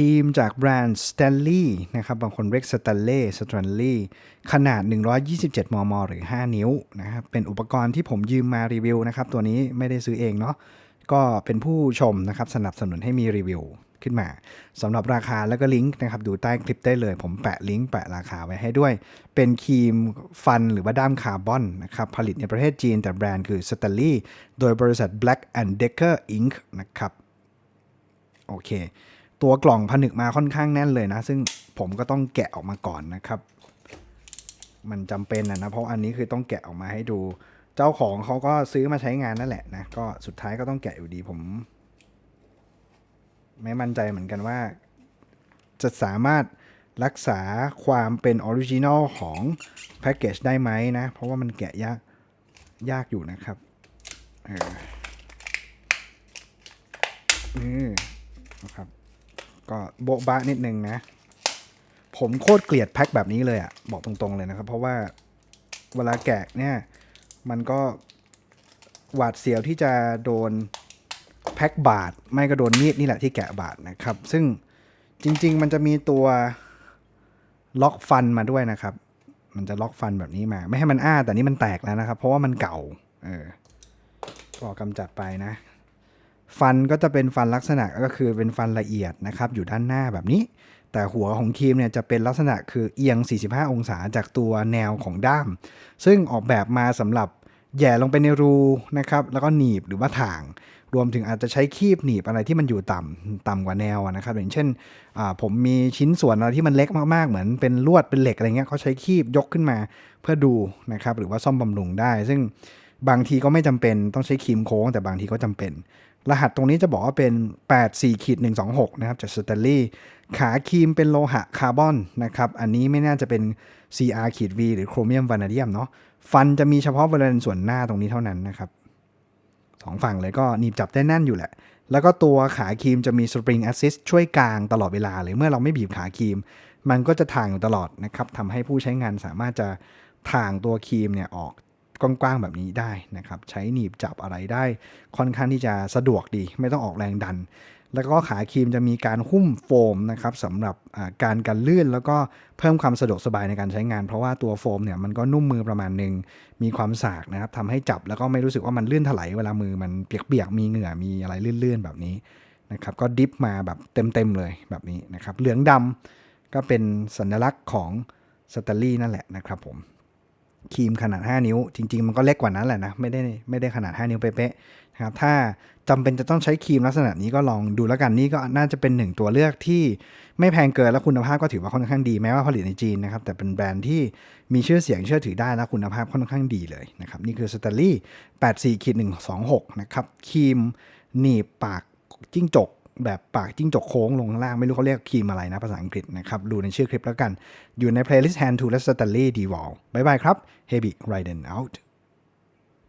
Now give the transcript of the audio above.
รีมจากแบรนด์ Stanley นะครับ บางคนเรียก Stanley Stanley ขนาด 127 มม หรือ 5 นิ้วนะครับ เป็นอุปกรณ์ที่ผมยืมมารีวิวนะครับ ตัวนี้ไม่ได้ซื้อเองเนาะ ก็เป็นผู้ชมนะครับ สนับสนุนให้มีรีวิวขึ้นมาสำหรับราคาแล้วก็ลิงก์นะครับ ดูใต้คลิปได้เลย ผมแปะลิงก์แปะราคาไว้ให้ด้วย เป็นครีมฟันหรือว่าด้ามคาร์บอนนะครับ ผลิตในประเทศจีนแต่แบรนด์คือ Stanley โดยบริษัท Black and Decker Inc. นะครับ โอเค ตัวกล่องผนึกมาค่อนข้างแน่นเลยนะ ซึ่งผมก็ต้องแกะออกมาก่อนนะครับ มันจำเป็นนะนะเพราะอันนี้คือต้องแกะออกมาให้ดู เจ้าของเขาก็ซื้อมาใช้งานนั่นแหละนะก็สุดท้ายก็ต้องแกะอยู่ดีผม ไม่มั่นใจเหมือนกันว่า จะสามารถรักษาความเป็นออริจินอลของแพ็กเกจได้ไหมนะ เพราะว่ามันแกะยากยากอยู่นะครับเออนี่นะครับ ก็โบ๊ะบะนิดนึงนะ ผมโคตรเกลียดแพ็คแบบนี้เลยอะ่ะ บอกตรงๆเลยนะครับ เพราะว่าเวลาแกะเนี่ย มันก็หวาดเสียวที่จะโดนแพ็คบาด ไม่ก็โดนมีดนี่แหละที่แกะบาดนะครับ ซึ่งจริง ๆ มันจะมีตัวล็อกฟันมาด้วยนะครับ มันจะล็อกฟันแบบนี้มา ไม่ให้มันอ้าแต่นี่มันแตกแล้วนะครับ เพราะว่ามันเก่า เออก็กำจัดไปนะ ฟันก็จะเป็นฟันลักษณะก็คือเป็นฟันละเอียดนะครับ อยู่ด้านหน้าแบบนี้ แต่หัวของครีมเนี่ยจะเป็นลักษณะคือเอียง 45 องศาจากตัวแนวของด้าม ซึ่งออกแบบมาสำหรับแย่ลงไปในรูนะครับ แล้วก็หนีบหรือว่าถ่าง รวมถึงอาจจะใช้คีบหนีบอะไรที่มันอยู่ต่ำต่ำกว่าแนวนะครับ อย่างเช่นผมมีชิ้นส่วนอะไรที่มันเล็กมากๆ เหมือนเป็นลวดเป็นเหล็กอะไรเงี้ยเขาใช้คีบยกขึ้นมาเพื่อดูนะครับ หรือว่าซ่อมบำรุงได้ ซึ่ง บางทีก็ไม่จำเป็นต้องใช้ครีมโค้ง แต่บางทีก็จำเป็น รหัสตรงนี้จะบอกว่าเป็น 84ขีด126 นะครับจากสเตลลี่ขาครีมเป็นโลหะคาร์บอนนะครับ อันนี้ไม่น่าจะเป็น CR ขีด V หรือโครเมียมวานาเดียมเนาะฟันจะมีเฉพาะบริเวณส่วนหน้าตรงนี้เท่านั้นนะครับสองฝั่งเลยก็หนีบจับได้แน่นอยู่แหละ แล้วก็ตัวขาครีมจะมีสปริงแอสซิสช่วยกลางตลอดเวลาเลยเมื่อเราไม่บีบขาครีม มันก็จะถ่างอยู่ตลอดนะครับทำให้ผู้ใช้งานสามารถจะถ่างตัวครีมเนี่ยออก กว้างๆแบบนี้ได้นะครับ ใช้หนีบจับอะไรได้ค่อนข้างที่จะสะดวกดี ไม่ต้องออกแรงดัน แล้วก็ขาครีมจะมีการหุ้มโฟมนะครับสำหรับการกันลื่น แล้วก็เพิ่มความสะดวกสบายในการใช้งาน เพราะว่าตัวโฟมเนี่ยมันก็นุ่มมือประมาณหนึ่งมีความสากนะครับทำให้จับแล้วก็ไม่รู้สึกว่ามันลื่นถลายเวลามือมันเปียกๆมีเหงื่อมีอะไรลื่นๆแบบนี้นะครับก็ดิฟมาแบบเต็มๆเลยแบบนี้นะครับเหลืองดำก็เป็นสัญลักษณ์ของสตลลี่นั่นแหละนะครับผม ครีมขนาด 5 นิ้ว จริง ๆ มันก็เล็กกว่านั้นแหละนะ ไม่ได้ไม่ได้ขนาด 5 นิ้วเป๊ะๆนะครับ ถ้าจำเป็นจะต้องใช้ครีมลักษณะนี้ก็ลองดูแล้วกัน นี่ก็น่าจะเป็นหนึ่งตัวเลือกที่ไม่แพงเกินและคุณภาพก็ถือว่าค่อนข้างดี แม้ว่าผลิตในจีนนะครับ แต่เป็นแบรนด์ที่มีชื่อเสียงเชื่อถือได้และคุณภาพค่อนข้างดีเลยนะครับ นี่คือ s t a n l e y 84ขีด126 นะครับ ครีมหนีบปากจิ้งจก แบบปากจิ้งจกโค้งลงข้างล่าง ไม่รู้เขาเรียกครีมอะไรนะ ภาษาอังกฤษนะครับ ดูในชื่อคลิปแล้วกัน อยู่ใน playlist Hand to และ Stanley d w a l บายบายครับ Heavy Riding Out